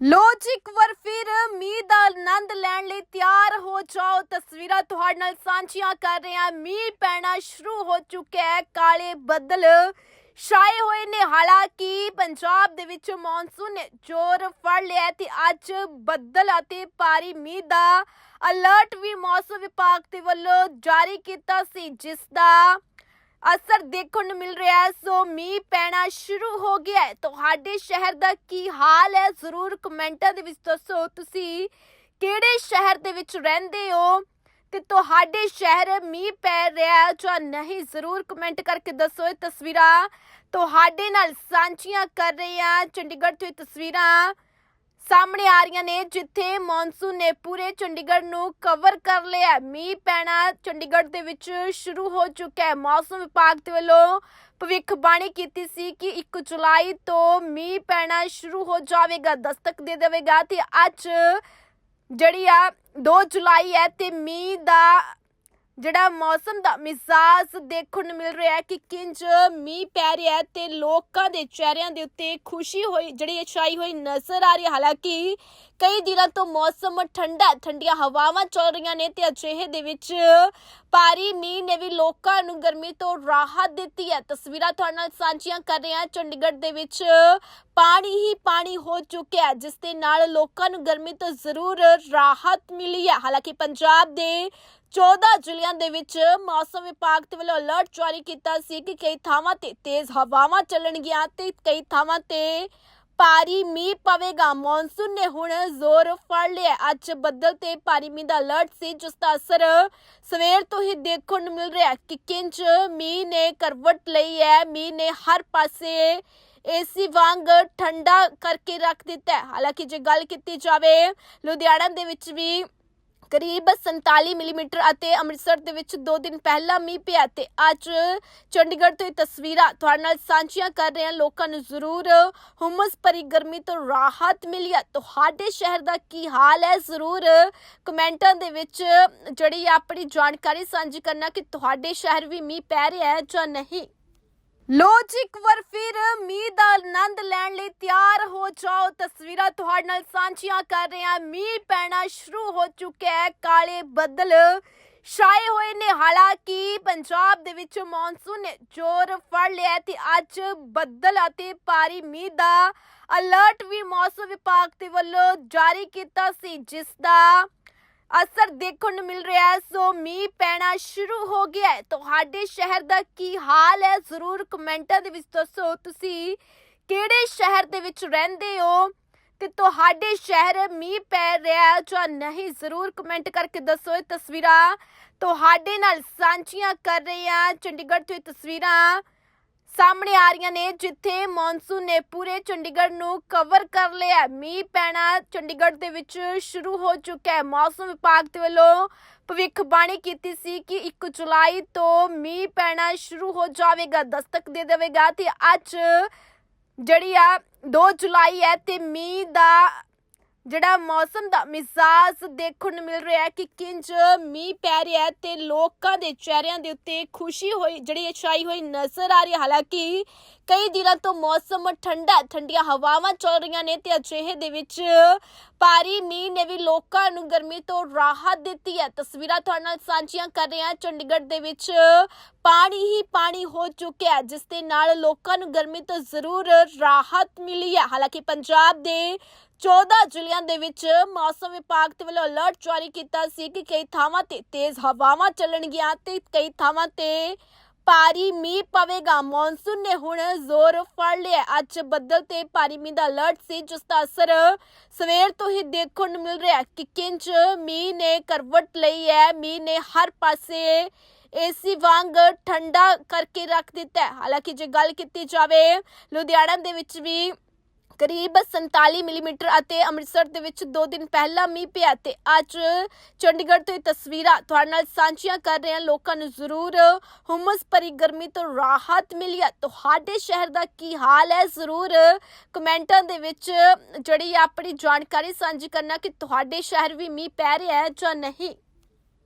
ਲੋ ਜੀ ਇੱਕ ਵਾਰ ਫਿਰ ਮੀਂਹ ਦਾ ਆਨੰਦ ਲੈਣ ਲਈ ਤਿਆਰ ਹੋ ਜਾਓ। ਤਸਵੀਰਾਂ ਤੁਹਾਡੇ ਨਾਲ ਸਾਂਝੀਆਂ ਕਰ ਰਹੇ ਹਾਂ। ਮੀਂਹ ਪੈਣਾ ਸ਼ੁਰੂ ਹੋ ਚੁੱਕਿਆ ਹੈ। ਕਾਲੇ ਬੱਦਲ ਛਾਏ ਹੋਏ ਨੇ। ਹਾਲਾਂਕਿ ਪੰਜਾਬ ਦੇ ਵਿੱਚ ਮੌਨਸੂਨ ਨੇ ਜ਼ੋਰ ਫੜ ਲਿਆ ਤੇ ਅੱਜ ਬੱਦਲ ਅਤੇ ਭਾਰੀ ਮੀਂਹ ਦਾ ਅਲਰਟ ਵੀ ਮੌਸਮ ਵਿਭਾਗ ਦੇ ਵੱਲੋਂ ਜਾਰੀ ਕੀਤਾ ਸੀ, ਜਿਸ ਦਾ ਅਸਰ ਦੇਖਣ ਨੂੰ ਮਿਲ ਰਿਹਾ ਹੈ। ਸੋ ਮੀਂਹ ਪੈਣਾ ਸ਼ੁਰੂ ਹੋ ਗਿਆ ਹੈ। ਤੁਹਾਡੇ ਸ਼ਹਿਰ ਦਾ ਕੀ ਹਾਲ ਹੈ? ਜ਼ਰੂਰ ਕਮੈਂਟਾਂ ਦੇ ਵਿੱਚ ਦੱਸੋ। ਤੁਸੀਂ ਕਿਹੜੇ ਸ਼ਹਿਰ ਦੇ ਵਿੱਚ ਰਹਿੰਦੇ ਹੋ? ਤੇ ਤੁਹਾਡੇ ਸ਼ਹਿਰ ਮੀਂਹ ਪੈ ਰਿਹਾ ਜਾਂ ਨਹੀਂ? ਜ਼ਰੂਰ ਕਮੈਂਟ ਕਰਕੇ ਦੱਸੋ। ਇਹ ਤਸਵੀਰਾਂ ਤੁਹਾਡੇ ਨਾਲ ਸਾਂਝੀਆਂ ਕਰ ਰਹੇ ਹਾਂ। ਚੰਡੀਗੜ੍ਹ ਤੋਂ ਇਹ ਤਸਵੀਰਾਂ ਸਾਹਮਣੇ ਆ ਰਹੀਆਂ ਨੇ, ਜਿੱਥੇ ਮੌਨਸੂਨ ਨੇ ਪੂਰੇ ਚੰਡੀਗੜ੍ਹ ਨੂੰ ਕਵਰ ਕਰ ਲਿਆ ਮੀਂਹ ਪੈਣਾ ਚੰਡੀਗੜ੍ਹ ਦੇ ਵਿੱਚ ਸ਼ੁਰੂ ਹੋ ਚੁੱਕਾ ਹੈ। ਮੌਸਮ ਵਿਭਾਗ ਦੇ ਵੱਲੋਂ ਭਵਿੱਖਬਾਣੀ ਕੀਤੀ ਸੀ ਕਿ 1 ਜੁਲਾਈ ਤੋਂ ਮੀਂਹ ਪੈਣਾ ਸ਼ੁਰੂ ਹੋ ਜਾਵੇਗਾ, ਦਸਤਕ ਦੇ ਦੇਵੇਗਾ ਤੇ ਅੱਜ ਜਿਹੜੀ ਆ 2 ਜੁਲਾਈ ਹੈ ਤੇ ਮੀਂਹ ਦਾ ਜਿਹੜਾ ਮੌਸਮ ਦਾ ਮਿਜ਼ਾਜ ਦੇਖਣ ਨੂੰ ਮਿਲ ਰਿਹਾ ਹੈ ਕਿ ਕਿੰਜ ਮੀਂਹ ਪੈ ਰਿਹਾ ਹੈ ਤੇ ਲੋਕਾਂ ਦੇ ਚਿਹਰਿਆਂ ਦੇ ਉੱਤੇ ਖੁਸ਼ੀ ਹੋਈ, ਜਿਹੜੀ ਛਾਈ ਹੋਈ ਨਜ਼ਰ ਆ ਰਹੀ ਹੈ। ਹਾਲਾਂਕਿ ਕਈ ਦਿਨਾਂ ਤੋਂ ਮੌਸਮ ਠੰਡਾ ਠੰਡੀਆਂ ਹਵਾਵਾਂ ਚੱਲ ਰਹੀਆਂ ਨੇ ਤੇ ਅਜਿਹੇ ਦੇ ਵਿੱਚ ਭਾਰੀ ਮੀਂਹ ਨੇ ਵੀ ਲੋਕਾਂ ਨੂੰ ਗਰਮੀ ਤੋਂ ਰਾਹਤ ਦਿੱਤੀ ਹੈ। ਤਸਵੀਰਾਂ ਤੁਹਾਡੇ ਨਾਲ ਸਾਂਝੀਆਂ ਕਰ ਰਹੇ ਹਾਂ। ਚੰਡੀਗੜ੍ਹ ਦੇ ਵਿੱਚ ਪਾਣੀ ਹੀ ਪਾਣੀ ਹੋ ਚੁੱਕਿਆ ਜਿਸ ਦੇ ਨਾਲ ਲੋਕਾਂ ਨੂੰ ਗਰਮੀ ਤੋਂ ਜ਼ਰੂਰ ਰਾਹਤ ਮਿਲੀ ਹੈ। ਹਾਲਾਂਕਿ ਪੰਜਾਬ ਦੇ 14 ਜ਼ਿਲ੍ਹਿਆਂ ਦੇ ਵਿੱਚ ਮੌਸਮ ਵਿਭਾਗ ਦੇ ਵੱਲੋਂ ਅਲਰਟ ਜਾਰੀ ਕੀਤਾ ਸੀ ਕਿ ਕਈ ਥਾਵਾਂ ਤੇ ਤੇਜ਼ ਹਵਾਵਾਂ ਚੱਲਣਗੀਆਂ ਤੇ ਕਈ ਥਾਵਾਂ ਤੇ ਭਾਰੀ ਮੀਂਹ ਪਵੇਗਾ। ਮੌਨਸੂਨ ਨੇ ਹੁਣ ਜ਼ੋਰ ਫੜ ਲਿਆ। ਅੱਜ ਬੱਦਲ ਤੇ ਭਾਰੀ ਮੀਂਹ ਦਾ ਅਲਰਟ ਸੀ, ਜਿਸ ਦਾ ਅਸਰ ਸਵੇਰ ਤੋਂ ਹੀ ਦੇਖਣ ਨੂੰ ਮਿਲ ਰਿਹਾ ਕਿ ਕਿੰਜ ਮੀਂਹ ਨੇ ਕਰਵਟ ਲਈ ਹੈ। ਮੀਂਹ ਨੇ ਹਰ ਪਾਸੇ ਏਸੀ ਵਾਂਗ ਠੰਡਾ ਕਰਕੇ ਰੱਖ ਦਿੱਤਾ ਹਾਲਾਂਕਿ ਜੇ ਗੱਲ ਕੀਤੀ ਜਾਵੇ, ਲੁਧਿਆਣਾ ਦੇ ਵਿੱਚ ਵੀ ਕਰੀਬ 47 ਮਿਲੀਮੀਟਰ ਅਤੇ ਅੰਮ੍ਰਿਤਸਰ ਦੇ ਵਿੱਚ 2 ਦਿਨ ਪਹਿਲਾਂ ਮੀਂਹ ਪਿਆ ਤੇ ਅੱਜ ਚੰਡੀਗੜ੍ਹ ਤੋਂ ਇਹ ਤਸਵੀਰਾਂ ਤੁਹਾਡੇ ਨਾਲ ਸਾਂਝੀਆਂ ਕਰ ਰਹੇ ਹਾਂ। ਲੋਕਾਂ ਨੂੰ ਜ਼ਰੂਰ ਹੁਮਸ ਭਰੀ ਗਰਮੀ ਤੋਂ ਰਾਹਤ ਮਿਲੀ ਹੈ ਤੁਹਾਡੇ ਸ਼ਹਿਰ ਦਾ ਕੀ ਹਾਲ ਹੈ? ਜ਼ਰੂਰ ਕਮੈਂਟਾਂ ਦੇ ਵਿੱਚ ਜਿਹੜੀ ਆਪਣੀ ਜਾਣਕਾਰੀ ਸਾਂਝੀ ਕਰਨਾ ਕਿ ਤੁਹਾਡੇ ਸ਼ਹਿਰ ਵੀ ਮੀਂਹ ਪੈ ਰਿਹਾ ਹੈ ਜਾਂ ਨਹੀਂ। ਲੋ ਜੀ, ਇੱਕ ਵਾਰ ਫਿਰ ਮੀਂਹ ਦਾ ਆਨੰਦ ਲੈਣ ਲਈ ਤਿਆਰ ਹੋ ਜਾਓ। ਤਸਵੀਰਾਂ ਤੁਹਾਡੇ ਨਾਲ ਸਾਂਝੀਆਂ ਕਰ ਰਹੇ ਹਾਂ। ਮੀਂਹ ਪੈਣਾ ਸ਼ੁਰੂ ਹੋ ਚੁੱਕਿਆ ਹੈ। ਕਾਲੇ ਬੱਦਲ ਛਾਏ ਹੋਏ ਨੇ। ਹਾਲਾਂਕਿ ਪੰਜਾਬ ਦੇ ਵਿੱਚ ਮੌਨਸੂਨ ਨੇ ਜ਼ੋਰ ਫੜ ਲਿਆ ਤੇ ਅੱਜ ਬੱਦਲ ਅਤੇ ਭਾਰੀ ਮੀਂਹ ਦਾ ਅਲਰਟ ਵੀ ਮੌਸਮ ਵਿਭਾਗ ਦੇ ਵੱਲੋਂ ਜਾਰੀ ਕੀਤਾ ਸੀ, ਜਿਸ ਦਾ ਅਸਰ ਦੇਖਣ ਨੂੰ ਮਿਲ ਰਿਹਾ ਹੈ। ਸੋ ਮੀਂਹ ਪੈਣਾ ਸ਼ੁਰੂ ਹੋ ਗਿਆ ਹੈ। ਤੁਹਾਡੇ ਸ਼ਹਿਰ ਦਾ ਕੀ ਹਾਲ ਹੈ? ਜ਼ਰੂਰ ਕਮੈਂਟਾਂ ਦੇ ਵਿੱਚ ਦੱਸੋ। ਤੁਸੀਂ ਕਿਹੜੇ ਸ਼ਹਿਰ ਦੇ ਵਿੱਚ ਰਹਿੰਦੇ ਹੋ? ਤੇ ਤੁਹਾਡੇ ਸ਼ਹਿਰ ਮੀਂਹ ਪੈ ਰਿਹਾ ਜਾਂ ਨਹੀਂ? ਜ਼ਰੂਰ ਕਮੈਂਟ ਕਰਕੇ ਦੱਸੋ ਇਹ ਤਸਵੀਰਾਂ। ਤੁਹਾਡੇ ਨਾਲ ਸਾਂਝੀਆਂ ਕਰ ਰਹੇ ਹਾਂ। ਚੰਡੀਗੜ੍ਹ ਤੋਂ ਇਹ ਤਸਵੀਰਾਂ। ਸਾਹਮਣੇ ਆ ਰਹੀਆਂ ਨੇ, ਜਿੱਥੇ ਮੌਨਸੂਨ ਨੇ ਪੂਰੇ ਚੰਡੀਗੜ੍ਹ ਨੂੰ ਕਵਰ ਕਰ ਲਿਆ ਮੀਂਹ ਪੈਣਾ ਚੰਡੀਗੜ੍ਹ ਦੇ ਵਿੱਚ ਸ਼ੁਰੂ ਹੋ ਚੁੱਕਾ ਹੈ। ਮੌਸਮ ਵਿਭਾਗ ਦੇ ਵੱਲੋਂ ਭਵਿੱਖਬਾਣੀ ਕੀਤੀ ਸੀ ਕਿ 1 ਜੁਲਾਈ ਤੋਂ ਮੀਂਹ ਪੈਣਾ ਸ਼ੁਰੂ ਹੋ ਜਾਵੇਗਾ, ਦਸਤਕ ਦੇ ਦੇਵੇਗਾ ਤੇ ਅੱਜ ਜਿਹੜੀ ਆ 2 ਜੁਲਾਈ ਹੈ ਤੇ ਮੀਂਹ ਦਾ ਜਿਹੜਾ ਮੌਸਮ ਦਾ ਮਿਜ਼ਾਜ ਦੇਖਣ ਨੂੰ ਮਿਲ ਰਿਹਾ ਹੈ ਕਿ ਕਿੰਜ ਮੀਂਹ ਪੈ ਰਿਹਾ ਹੈ ਤੇ ਲੋਕਾਂ ਦੇ ਚਿਹਰਿਆਂ ਦੇ ਉੱਤੇ ਖੁਸ਼ੀ ਹੋਈ, ਜਿਹੜੀ ਛਾਈ ਹੋਈ ਨਜ਼ਰ ਆ ਰਹੀ ਹੈ। ਹਾਲਾਂਕਿ ਕਈ ਦਿਨਾਂ ਤੋਂ ਮੌਸਮ ਠੰਡਾ ਠੰਡੀਆਂ ਹਵਾਵਾਂ ਚੱਲ ਰਹੀਆਂ ਨੇ ਤੇ ਅਜਿਹੇ ਦੇ ਵਿੱਚ ਭਾਰੀ ਮੀਂਹ ਨੇ ਵੀ ਲੋਕਾਂ ਨੂੰ ਗਰਮੀ ਤੋਂ ਰਾਹਤ ਦਿੱਤੀ ਹੈ। ਤਸਵੀਰਾਂ ਤੁਹਾਡੇ ਨਾਲ ਸਾਂਝੀਆਂ ਕਰ ਰਹੇ ਹਾਂ। ਚੰਡੀਗੜ੍ਹ ਦੇ ਵਿੱਚ ਪਾਣੀ ਹੀ ਪਾਣੀ ਹੋ ਚੁੱਕਿਆ ਹੈ, ਜਿਸ ਦੇ ਨਾਲ ਲੋਕਾਂ ਨੂੰ ਗਰਮੀ ਤੋਂ ਜ਼ਰੂਰ ਰਾਹਤ ਮਿਲੀ ਹੈ। ਹਾਲਾਂਕਿ ਪੰਜਾਬ ਦੇ 14 ਜ਼ਿਲ੍ਹਿਆਂ ਦੇ ਵਿੱਚ ਮੌਸਮ ਵਿਭਾਗ ਦੇ ਵੱਲੋਂ ਅਲਰਟ ਜਾਰੀ ਕੀਤਾ ਸੀ ਕਿ ਕਈ ਥਾਵਾਂ ਤੇ ਤੇਜ਼ ਹਵਾਵਾਂ ਚੱਲਣਗੀਆਂ ਤੇ ਕਈ ਥਾਵਾਂ ਤੇ ਭਾਰੀ ਮੀਂਹ ਪਵੇਗਾ। ਮੌਨਸੂਨ ਨੇ ਹੁਣ ਜ਼ੋਰ ਫੜ ਲਿਆ। ਅੱਜ ਬੱਦਲ ਤੇ ਭਾਰੀ ਮੀਂਹ ਦਾ ਅਲਰਟ ਸੀ, ਜਿਸ ਦਾ ਅਸਰ ਸਵੇਰ ਤੋਂ ਹੀ ਦੇਖਣ ਨੂੰ ਮਿਲ ਰਿਹਾ ਹੈ ਕਿ ਕਿੰਜ ਮੀਂਹ ਨੇ ਕਰਵਟ ਲਈ ਹੈ। ਮੀਂਹ ਨੇ ਹਰ ਪਾਸੇ ਏਸੀ ਵਾਂਗ ਠੰਡਾ ਕਰਕੇ ਰੱਖ ਦਿੱਤਾ ਹਾਲਾਂਕਿ ਜੇ ਗੱਲ ਕੀਤੀ ਜਾਵੇ, ਲੁਧਿਆਣਾ ਦੇ ਵਿੱਚ ਵੀ ਕਰੀਬ 47 ਮਿਲੀਮੀਟਰ ਅਤੇ ਅੰਮ੍ਰਿਤਸਰ ਦੇ ਵਿੱਚ 2 ਦਿਨ ਪਹਿਲਾਂ ਮੀਂਹ ਪਿਆ ਤੇ ਅੱਜ ਚੰਡੀਗੜ੍ਹ ਤੋਂ ਇਹ ਤਸਵੀਰਾਂ ਤੁਹਾਡੇ ਨਾਲ ਸਾਂਝੀਆਂ ਕਰ ਰਹੇ ਹਾਂ। ਲੋਕਾਂ ਨੂੰ ਜ਼ਰੂਰ ਹੁਮਸ ਭਰੀ ਗਰਮੀ ਤੋਂ ਰਾਹਤ ਮਿਲੀ ਹੈ ਤੁਹਾਡੇ ਸ਼ਹਿਰ ਦਾ ਕੀ ਹਾਲ ਹੈ? ਜ਼ਰੂਰ ਕਮੈਂਟਾਂ ਦੇ ਵਿੱਚ ਜਿਹੜੀ ਆਪਣੀ ਜਾਣਕਾਰੀ ਸਾਂਝੀ ਕਰਨਾ ਕਿ ਤੁਹਾਡੇ ਸ਼ਹਿਰ ਵੀ ਮੀਂਹ ਪੈ ਰਿਹਾ ਹੈ ਜਾਂ ਨਹੀਂ।